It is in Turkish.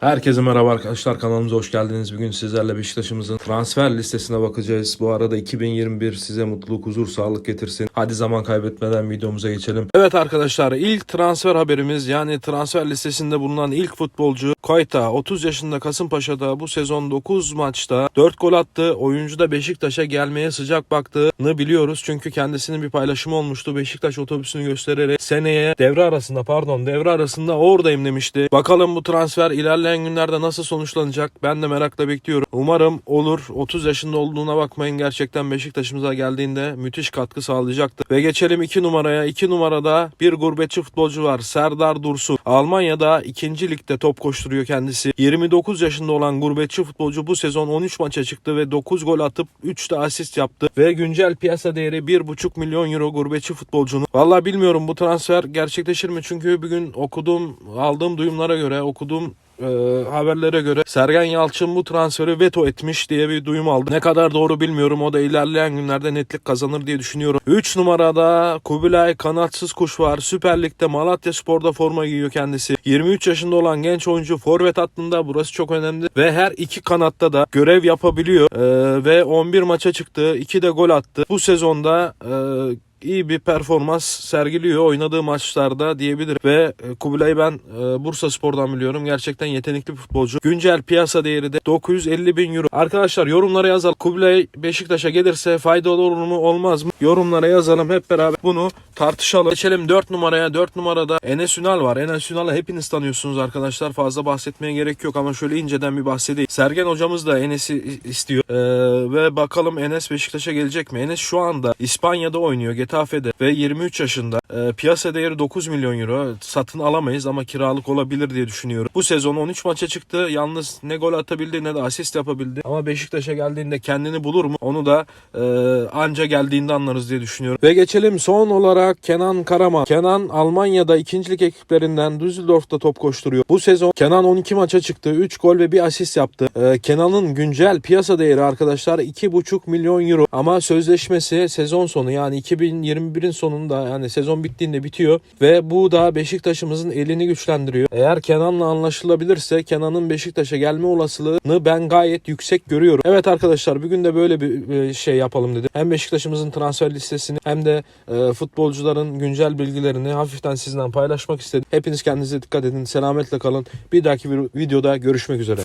Herkese merhaba arkadaşlar kanalımıza hoş geldiniz. Bugün sizlerle Beşiktaş'ımızın transfer listesine bakacağız. Bu arada 2021 size mutluluk, huzur, sağlık getirsin. Hadi zaman kaybetmeden videomuza geçelim. Evet arkadaşlar ilk transfer haberimiz yani transfer listesinde bulunan ilk futbolcu Koyta 30 yaşında Kasımpaşa'da bu sezon 9 maçta 4 gol attı. Oyuncu da Beşiktaş'a gelmeye sıcak baktığını biliyoruz. Çünkü kendisinin bir paylaşımı olmuştu. Beşiktaş otobüsünü göstererek seneye devre arasında pardon devre arasında oradayım demişti. Bakalım bu transfer ilerleyen günlerde nasıl sonuçlanacak ben de merakla bekliyorum. Umarım olur. 30 yaşında olduğuna bakmayın gerçekten Beşiktaş'ımıza geldiğinde müthiş katkı sağlayacaktır. Ve geçelim 2 numaraya. 2 numarada bir gurbetçi futbolcu var. Serdar Dursun. Almanya'da 2. ligde top koşturuyor kendisi. 29 yaşında olan gurbetçi futbolcu bu sezon 13 maça çıktı ve 9 gol atıp 3 de asist yaptı. Ve güncel piyasa değeri 1,5 milyon euro gurbetçi futbolcunun. Vallahi bilmiyorum bu transfer gerçekleşir mi? Çünkü bugün okuduğum, aldığım duyumlara göre, okuduğum e, haberlere göre Sergen Yalçın bu transferi veto etmiş diye bir duyum aldım. Ne kadar doğru bilmiyorum. O da ilerleyen günlerde netlik kazanır diye düşünüyorum. 3 numarada Kubilay kanatsız kuş var. Süper Lig'de Malatya Spor'da forma giyiyor kendisi. 23 yaşında olan genç oyuncu forvet hattında burası çok önemli ve her iki kanatta da görev yapabiliyor. E, ve 11 maça çıktı. 2 de gol attı. Bu sezonda e, iyi bir performans sergiliyor oynadığı maçlarda diyebilirim. Ve e, Kubilay'ı ben e, Bursa Spor'dan biliyorum. Gerçekten yetenekli bir futbolcu. Güncel piyasa değeri de 950 bin euro. Arkadaşlar yorumlara yazalım. Kubilay Beşiktaş'a gelirse faydalı olur mu olmaz mı? Yorumlara yazalım hep beraber bunu tartışalım. Geçelim 4 numaraya. 4 numarada Enes Ünal var. Enes Ünal'ı hepiniz tanıyorsunuz arkadaşlar. Fazla bahsetmeye gerek yok ama şöyle inceden bir bahsedeyim. Sergen hocamız da Enes'i istiyor. Ee, ve bakalım Enes Beşiktaş'a gelecek mi? Enes şu anda İspanya'da oynuyor. Getafe'de ve 23 yaşında. Ee, piyasa değeri 9 milyon euro. Satın alamayız ama kiralık olabilir diye düşünüyorum. Bu sezon 13 maça çıktı. Yalnız ne gol atabildi ne de asist yapabildi. Ama Beşiktaş'a geldiğinde kendini bulur mu? Onu da e, anca geldiğinde anlarız diye düşünüyorum. Ve geçelim son olarak Kenan Karaman. Kenan Almanya'da ikincilik ekiplerinden Düsseldorf'ta top koşturuyor. Bu sezon Kenan 12 maça çıktı. 3 gol ve bir asist yaptı. Ee, Kenan'ın güncel piyasa değeri arkadaşlar 2,5 milyon euro. Ama sözleşmesi sezon sonu yani 2021'in sonunda yani sezon bittiğinde bitiyor. Ve bu da Beşiktaş'ımızın elini güçlendiriyor. Eğer Kenan'la anlaşılabilirse Kenan'ın Beşiktaş'a gelme olasılığını ben gayet yüksek görüyorum. Evet arkadaşlar bugün de böyle bir e, şey yapalım dedim. Hem Beşiktaş'ımızın transfer listesini hem de e, futbolcuların güncel bilgilerini hafiften sizinle paylaşmak istedim. Hepiniz kendinize dikkat edin. Selametle kalın. Bir dahaki bir videoda görüşmek üzere.